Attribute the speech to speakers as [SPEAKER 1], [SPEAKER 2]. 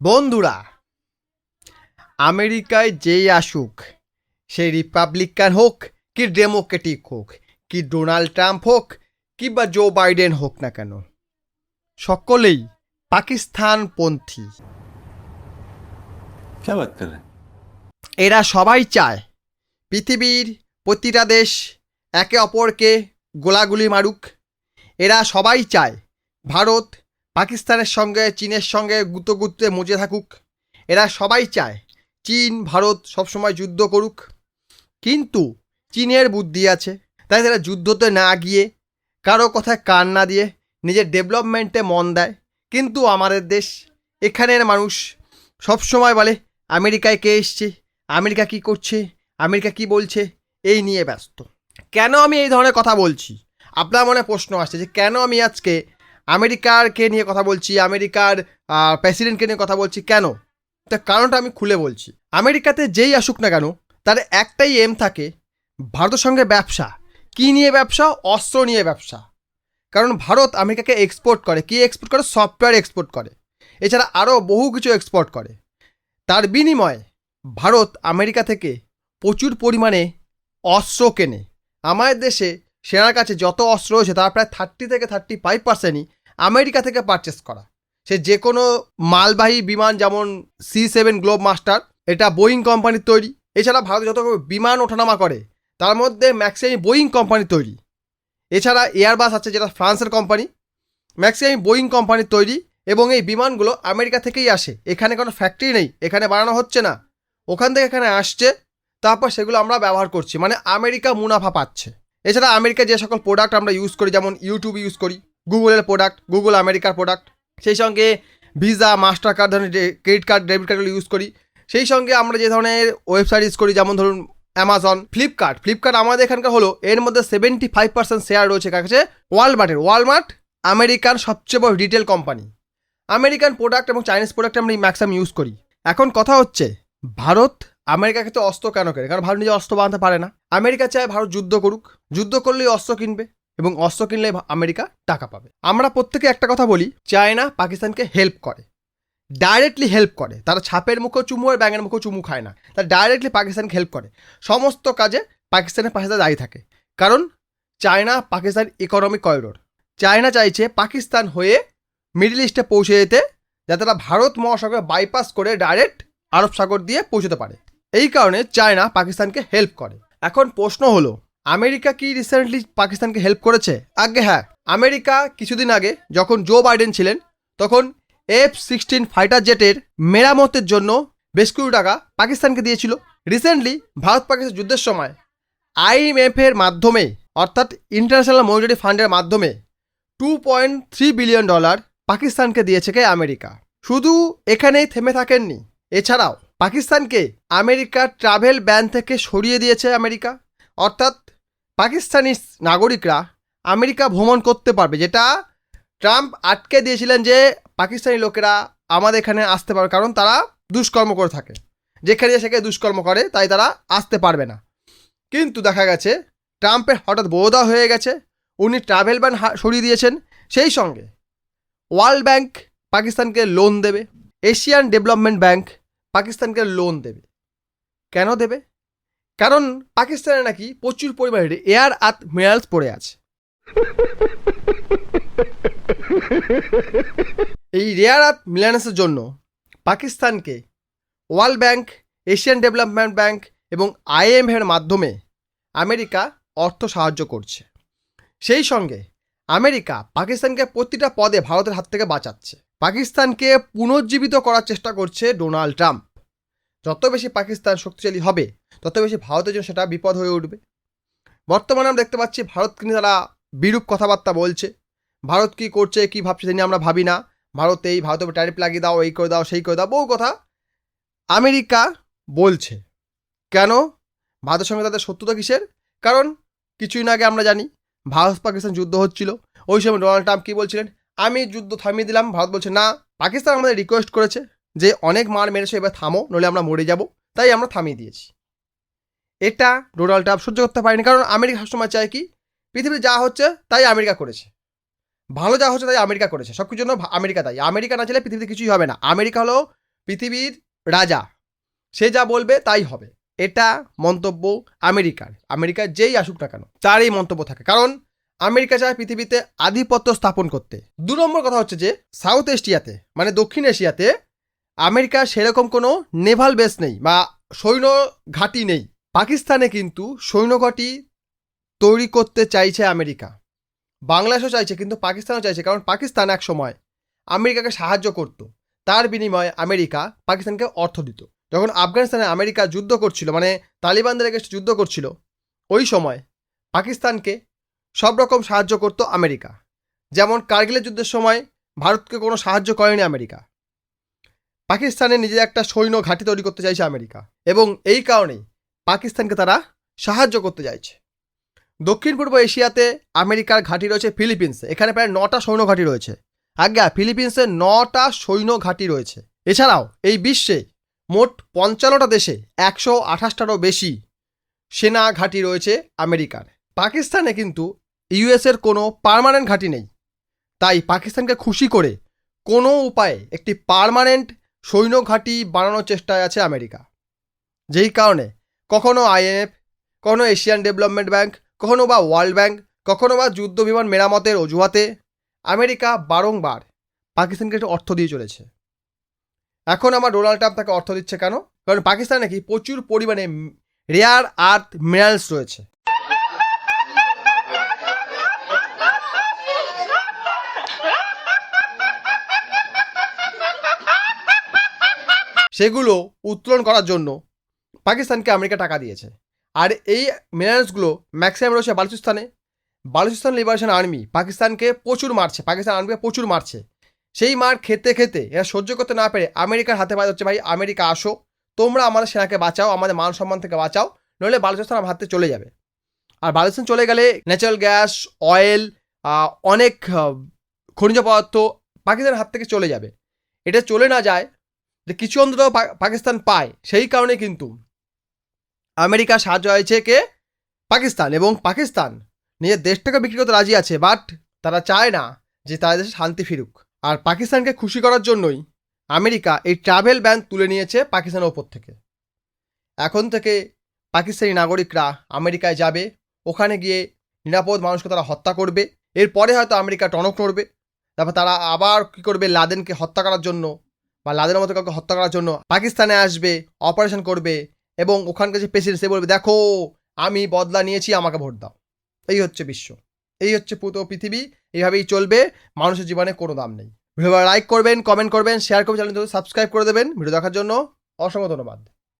[SPEAKER 1] বন্ধুরা আমেরিকায় যেই আসুক সে রিপাবলিকান হোক কি ডেমোক্রেটিক হোক কি ডোনাল্ড ট্রাম্প হোক কিংবা জো বাইডেন হোক না কেন সকলেই পাকিস্তানপন্থী। এরা সবাই চায় পৃথিবীর প্রতিটা দেশ একে অপরকে গোলাগুলি মারুক। এরা সবাই চায় ভারত পাকিস্তানের সঙ্গে, চীনের সঙ্গে গুতো গুতে মজে থাকুক। এরা সবাই চায়, চীন, ভারত সবসময় যুদ্ধ করুক। কিন্তু চীনের বুদ্ধি আছে, তাই তারা যুদ্ধতে না গিয়ে, কারও কথায় কান না দিয়ে নিজের ডেভেলপমেন্টে মন দেয়। কিন্তু আমাদের দেশ, এখানের মানুষ সবসময় বলে, আমেরিকায় কে এসছে? আমেরিকা কি করছে? আমেরিকা কি বলছে? এই নিয়ে ব্যস্ত। কেন আমি এই ধরনের কথা বলছি? আপনার মনে প্রশ্ন আসছে যে কেন আমি আজকে আমেরিকারকে নিয়ে কথা বলছি? আমেরিকার প্রেসিডেন্টকে নিয়ে কথা বলছি? কেন? তার কারণটা আমি খুলে বলছি। আমেরিকাতে যেই আসুক না কেন, তার একটাই এম থাকে ভারতের সঙ্গে ব্যবসা। কি নিয়ে ব্যবসা? অস্ত্র নিয়ে ব্যবসা। কারণ ভারত আমেরিকাকে এক্সপোর্ট করে। কি এক্সপোর্ট করে? সফটওয়্যার এক্সপোর্ট করে। এছাড়া আরও বহু কিছু এক্সপোর্ট করে। তার বিনিময়ে ভারত আমেরিকা থেকে প্রচুর পরিমাণে অস্ত্র কেনে। আমাদের দেশে সেনার কাছে যত অস্ত্র রয়েছে, তার প্রায় থার্টি থেকে থার্টি ফাইভ পার্সেন্টই আমেরিকা থেকে পারচেস করা। সে যে কোনো মালবাহী বিমান যেমন সি সেভেন গ্লোব মাস্টার এটা বোয়িং কোম্পানির তৈরি। এছাড়া ভারতে যত বিমান ওঠানামা করে, তার মধ্যে ম্যাক্সিমাম বোয়িং কোম্পানির তৈরি। এছাড়া এয়ারবাস আছে যেটা ফ্রান্সের কোম্পানি ম্যাক্সিমাম বোয়িং কোম্পানির তৈরি এবং এই বিমানগুলো আমেরিকা থেকেই আসে। এখানে কোনো ফ্যাক্টরি নেই, এখানে বানানো হচ্ছে না। ওখান থেকে এখানে আসছে, তারপর সেগুলো আমরা ব্যবহার করছি। মানে আমেরিকা মুনাফা পাচ্ছে। এছাড়া আমেরিকা যে সকল প্রোডাক্ট আমরা ইউজ করি, যেমন ইউটিউব ইউজ করি। গুগলের প্রোডাক্ট গুগল আমেরিকার প্রোডাক্ট সেই সঙ্গে ভিসা মাস্টার কার্ড ধরনের ক্রেডিট কার্ড ডেবিট কার্ডগুলো ইউজ করি। সেই সঙ্গে আমরা যে ধরনের ওয়েবসাইট ইউজ করি, যেমন ধরুন অ্যামাজন ফ্লিপকার্ট ফ্লিপকার্ট আমাদের এখানকার হলো, এর মধ্যে সেভেন্টি ফাইভ পার্সেন্ট শেয়ার রয়েছে কাছে ওয়ালমার্টের ওয়ালমার্ট আমেরিকান সবচেয়ে বড় রিটেল কোম্পানি আমেরিকান প্রোডাক্ট এবং চাইনিজ প্রোডাক্ট আমরা ম্যাক্সিমাম ইউজ করি। এখন কথা হচ্ছে, ভারত আমেরিকাকে তো অস্ত্র কেন কেনে? কারণ ভারত নিজে অস্ত্র বানাতে পারে না। আমেরিকা চায় ভারত যুদ্ধ করুক। যুদ্ধ করলেই অস্ত্র কিনবে। এবং অস্ত্র কিনলে আমেরিকা টাকা পাবে। আমরা প্রত্যেকে একটা কথা বলি, চায়না পাকিস্তানকে হেল্প করে। ডাইরেক্টলি হেল্প করে। তারা ছাপের মুখেও চুমু আর ব্যাঙের মুখেও চুমু খায় না। তারা ডাইরেক্টলি পাকিস্তানকে হেল্প করে। সমস্ত কাজে পাকিস্তানের পাশে দাঁড়িয়ে থাকে। কারণ China Pakistan economic corridor China চাইছে পাকিস্তান হয়ে মিডল ইস্টে পৌঁছে যেতে, যাতে তারা ভারত মহাসাগরে বাইপাস করে ডাইরেক্ট আরব সাগর দিয়ে পৌঁছতে পারে। এই কারণে চায়না পাকিস্তানকে হেল্প করে। এখন প্রশ্ন হলো আমেরিকা কি রিসেন্টলি পাকিস্তানকে হেল্প করেছে? আগে হ্যাঁ আমেরিকা কিছুদিন আগে যখন জো বাইডেন ছিলেন, তখন এফ সিক্সটিন ফাইটার জেটের মেরামতের জন্য বেশ কিছু টাকা পাকিস্তানকে দিয়েছিল। রিসেন্টলি ভারত পাকিস্তান যুদ্ধের সময় আইএমএফ এর মাধ্যমে, অর্থাৎ ইন্টারন্যাশনাল মনিটারি ফান্ডের মাধ্যমে two point three billion dollar পাকিস্তানকে দিয়েছে কে আমেরিকা। শুধু এখানেই থেমে থাকেননি, এছাড়াও পাকিস্তানকে আমেরিকার ট্রাভেল ব্যান থেকে সরিয়ে দিয়েছে আমেরিকা। অর্থাৎ পাকিস্তানি নাগরিকরা আমেরিকা ভ্রমণ করতে পারবে, যেটা ট্রাম্প আটকে দিয়েছিলেন যে পাকিস্তানি লোকেরা আমাদের এখানে আসতে পারবে, কারণ তারা দুষ্কর্ম করে থাকে। যেখানে সেখানে দুষ্কর্ম করে, তাই তারা আসতে পারবে না। কিন্তু দেখা গেছে, ট্রাম্পের হঠাৎ বোধা হয়ে গেছে, উনি ট্রাভেল ব্যান সরিয়ে দিয়েছেন, সেই সঙ্গে ওয়ার্ল্ড ব্যাংক পাকিস্তানকে লোন দেবে, এশিয়ান ডেভেলপমেন্ট ব্যাংক পাকিস্তানকে লোন দেবে। কেন দেবে? কারণ পাকিস্তানে নাকি প্রচুর পরিমাণে এয়ার আর্থ মিনারেলস পড়ে আছে। এই রেয়ার আর্থ মিনারেলসের জন্য পাকিস্তানকে World Bank, Asian Development Bank এবং আইএমএফের মাধ্যমে আমেরিকা অর্থ সাহায্য করছে। সেই সঙ্গে আমেরিকা পাকিস্তানকে প্রতিটা পদে ভারতের হাত থেকে বাঁচাচ্ছে। পাকিস্তানকে পুনর্জীবিত করার চেষ্টা করছে ডোনাল্ড ট্রাম্প। যত বেশি পাকিস্তান শক্তিশালী হবে, তত বেশি ভারতের জন্য সেটা বিপদ হয়ে উঠবে। বর্তমানে আমরা দেখতে পাচ্ছি ভারতকে নিয়ে তারা বিরূপ কথাবার্তা বলছে। ভারত কী করছে, কী ভাবছে নিয়ে আমরা ভাবি না। ভারত এই, ভারতের ট্যারিফ লাগিয়ে দাও, এই করে দাও, সেই করে দাও, বহু কথা আমেরিকা বলছে। কেন? ভারতের সঙ্গে তাদের শত্রুতা কিসের? কারণ কিছুই না আগে আমরা জানি ভারত পাকিস্তান যুদ্ধ হচ্ছিল। ওই সময় ডোনাল্ড ট্রাম্প কী বলছিলেন? আমি যুদ্ধ থামিয়ে দিলাম। ভারত বলছে, না, পাকিস্তান আমাদের রিকোয়েস্ট করেছে। যে অনেক মার মেরেছে, এবার থামো, নইলে আমরা মরে যাব। তাই আমরা থামিয়ে দিয়েছি। এটা ডোনাল্ড ট্রাম্প সহ্য করতে পারেনি, কারণ আমেরিকা সবসময় চায় কি? পৃথিবীতে যা হচ্ছে, তাই আমেরিকা করেছে। ভালো যা হচ্ছে, তাই আমেরিকা করেছে। সব কিছুর জন্য আমেরিকা তাই। আমেরিকা না চাইলে পৃথিবীতে কিছুই হবে না। আমেরিকা হলো পৃথিবীর রাজা। সে যা বলবে, তাই হবে। এটা মন্তব্য আমেরিকার। আমেরিকার যেই আসুক না কেন, তার এই মন্তব্য থাকে। কারণ আমেরিকা চায় পৃথিবীতে আধিপত্য স্থাপন করতে। দু নম্বর কথা হচ্ছে যে, সাউথ এশিয়াতে মানে দক্ষিণ এশিয়াতে আমেরিকার সেরকম কোনো নেভাল বেস নেই বা সৈন্য ঘাঁটি নেই। পাকিস্তানে কিন্তু সৈন্য ঘাঁটি তৈরি করতে চাইছে আমেরিকা। বাংলাদেশও চাইছে, কিন্তু পাকিস্তানও চাইছে, কারণ পাকিস্তান এক সময় আমেরিকাকে সাহায্য করত। তার বিনিময়ে আমেরিকা পাকিস্তানকে অর্থ দিত। যখন আফগানিস্তানে আমেরিকা যুদ্ধ করছিল মানে তালিবানদের এগেস্টে যুদ্ধ করছিল, ওই সময় পাকিস্তানকে সব রকম সাহায্য করতো আমেরিকা। যেমন কার্গিলের যুদ্ধের সময় ভারতকে কোনো সাহায্য করেনি আমেরিকা। পাকিস্তানে নিজের একটা সৈন্য ঘাঁটি তৈরি করতে চাইছে আমেরিকা। এবং এই কারণেই পাকিস্তানকে তারা সাহায্য করতে চাইছে। দক্ষিণ পূর্ব এশিয়াতে আমেরিকার ঘাঁটি রয়েছে ফিলিপিন্সে। এখানে প্রায় নটা সৈন্য ঘাঁটি রয়েছে। আজ্ঞা, ফিলিপিন্সে নটা সৈন্য ঘাঁটি রয়েছে। এছাড়াও এই বিশ্বে মোট পঞ্চান্নটা দেশে একশো আঠাশটারও বেশি সেনা ঘাঁটি রয়েছে আমেরিকার। পাকিস্তানে কিন্তু ইউএসের কোনো পারমানেন্ট ঘাঁটি নেই। তাই পাকিস্তানকে খুশি করে কোনো উপায়ে একটি পার্মানেন্ট সৈন্য ঘাঁটি বানানোর চেষ্টায় আছে আমেরিকা। যেই কারণে কখনো আইএমএফ কখনো এশিয়ান ডেভেলপমেন্ট ব্যাংক, কখনো বা ওয়ার্ল্ড ব্যাংক, কখনো বা যুদ্ধ বিমান মেরামতের অজুহাতে আমেরিকা বারংবার পাকিস্তানকে একটু অর্থ দিয়ে চলেছে। এখন আমার ডোনাল্ড ট্রাম্প তাকে অর্থ দিচ্ছে কেন? কারণ পাকিস্তানে নাকি প্রচুর পরিমাণে রেয়ার আর্থ মিনারেলস রয়েছে। সেগুলো উত্তোলন করার জন্য পাকিস্তানকে আমেরিকা টাকা দিয়েছে। আর এই মিনারেলসগুলো ম্যাক্সিমাম রয়েছে বালুচিস্তানে। বালুচিস্তান লিবারেশন আর্মি পাকিস্তানকে প্রচুর মারছে, পাকিস্তান আর্মিকে প্রচুর মারছে। সেই মার খেতে খেতে, এরা সহ্য করতে না পেরে আমেরিকার হাতে পায়ে হচ্ছে ভাই, আমেরিকা আসো। তোমরা আমাদের সেনাকে বাঁচাও, আমাদের মান সম্মান থেকে বাঁচাও, নইলে বালুচিস্তান আমার হাতে চলে যাবে। আর বালুচিস্তান চলে গেলে ন্যাচারাল গ্যাস অয়েল অনেক খনিজ পদার্থ পাকিস্তানের হাত থেকে চলে যাবে। এটা চলে না যায় যে কিছু অন্তত পাকিস্তান পায়, সেই কারণে কিন্তু আমেরিকা সাহায্য হয়েছে কে? পাকিস্তান। এবং পাকিস্তান নিজের দেশটাকে বিক্রি করতে রাজি আছে বাট তারা চায় না যে তাদের দেশে শান্তি ফিরুক। আর পাকিস্তানকে খুশি করার জন্যই আমেরিকা এই ট্রাভেল ব্যান তুলে নিয়েছে পাকিস্তানের ওপর থেকে। এখন থেকে পাকিস্তানি নাগরিকরা আমেরিকায় যাবে, ওখানে গিয়ে নিরাপদ মানুষকে তারা হত্যা করবে, এরপরে হয়তো আমেরিকা টনক নড়বে। তারপর তারা আবার কী করবে? লাদেনকে হত্যা করার জন্য বা লাদেনের মতো কাউকে হত্যা করার জন্য পাকিস্তানে আসবে অপারেশন করবে এবং ওখানকার যে প্রেসিডেন্ট সে বলবে, দেখো, আমি বদলা নিয়েছি, আমাকে ভোট দাও। এই হচ্ছে বিশ্ব। এই হচ্ছে পুরো পৃথিবী। এইভাবেই চলবে। মানুষের জীবনে কোনো দাম নেই। ভিডিও লাইক করবেন কমেন্ট করবেন শেয়ার করবেন চ্যানেল সাবস্ক্রাইব করে দেবেন। ভিডিও দেখার জন্য অসংখ্য ধন্যবাদ।